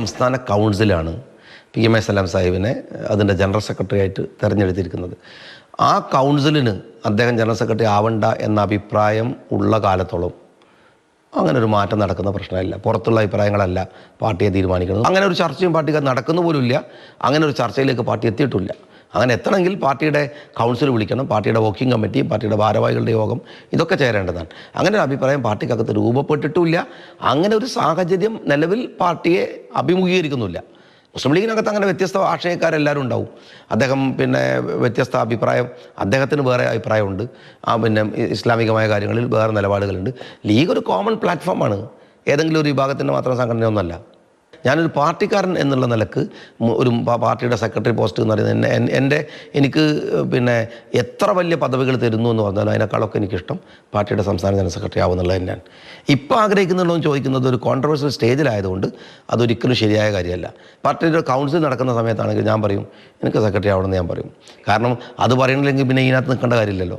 സംസ്ഥാന കൗൺസിലാണ് P M A Salam സാഹിബിനെ അതിന്റെ ജനറൽ സെക്രട്ടറി ആയിട്ട് തിരഞ്ഞെടുത്തിരിക്കുന്നത്. ആ കൗൺസിലിന് അദ്ദേഹം ജനറൽ സെക്രട്ടറി ആവണ്ട എന്ന അഭിപ്രായം ഉള്ള കാലത്തോളം അങ്ങനെ ഒരു മാറ്റം നടക്കുന്ന പ്രശ്നമല്ല. പുറത്തുള്ള അഭിപ്രായങ്ങളല്ല പാർട്ടിയെ തീരുമാനിക്കുന്നത്. അങ്ങനെ ഒരു ചർച്ചയും പാർട്ടിക്ക് നടക്കുന്ന പോലുമില്ല. അങ്ങനെ ഒരു ചർച്ചയിലേക്ക് പാർട്ടി എത്തിയിട്ടില്ല. അങ്ങനെ എത്തണമെങ്കിൽ പാർട്ടിയുടെ കൗൺസിൽ വിളിക്കണം പാർട്ടിയുടെ വർക്കിംഗ് കമ്മിറ്റി പാർട്ടിയുടെ ഭാരവാഹികളുടെ യോഗം ഇതൊക്കെ ചേരേണ്ടതാണ്. അങ്ങനെ ഒരു അഭിപ്രായം പാർട്ടിക്കകത്ത് രൂപപ്പെട്ടിട്ടുമില്ല. അങ്ങനെ ഒരു സാഹചര്യം നിലവിൽ പാർട്ടിയെ അഭിമുഖീകരിക്കുന്നില്ല മുസ്ലിം ലീഗിനകത്ത് അങ്ങനെ വ്യത്യസ്ത ആശയക്കാരെല്ലാവരും ഉണ്ടാവും. അദ്ദേഹം പിന്നെ വ്യത്യസ്ത അഭിപ്രായം അദ്ദേഹത്തിന് വേറെ അഭിപ്രായമുണ്ട്. ആ പിന്നെ ഇസ്ലാമികമായ കാര്യങ്ങളിൽ വേറെ നിലപാടുകളുണ്ട്. ലീഗ് ഒരു കോമൺ പ്ലാറ്റ്ഫോമാണ് ഏതെങ്കിലും ഒരു വിഭാഗത്തിന്റെ മാത്രം സംഘടനയൊന്നുമല്ല. ഞാനൊരു പാർട്ടിക്കാരൻ എന്നുള്ള നിലയ്ക്ക് ഒരു പാർട്ടിയുടെ സെക്രട്ടറി പോസ്റ്റ് എന്ന് പറയുന്നത് എന്നെ- എന്റെ എനിക്ക് പിന്നെ എത്ര വലിയ പദവികൾ തരുന്നു എന്ന് പറഞ്ഞാൽ അതിനേക്കാളൊക്കെ എനിക്കിഷ്ടം പാർട്ടിയുടെ സംസ്ഥാന ജനറൽ സെക്രട്ടറി ആവുന്നുള്ളത് തന്നെയാണ്. ഇപ്പോൾ ആഗ്രഹിക്കുന്നുള്ളതെന്ന് ചോദിക്കുന്നത് ഒരു കോൺട്രവേഴ്സ്യൽ സ്റ്റേജിലായതുകൊണ്ട് അതൊരിക്കലും ശരിയായ കാര്യമല്ല. പാർട്ടിയുടെ കൗൺസിൽ നടക്കുന്ന സമയത്താണെങ്കിൽ ഞാൻ പറയും എനിക്ക് സെക്രട്ടറി ആവണമെന്ന് ഞാൻ പറയും. കാരണം അത് പറയണില്ലെങ്കിൽ പിന്നെ ഇതിനകത്ത് നിൽക്കേണ്ട കാര്യമില്ലല്ലോ.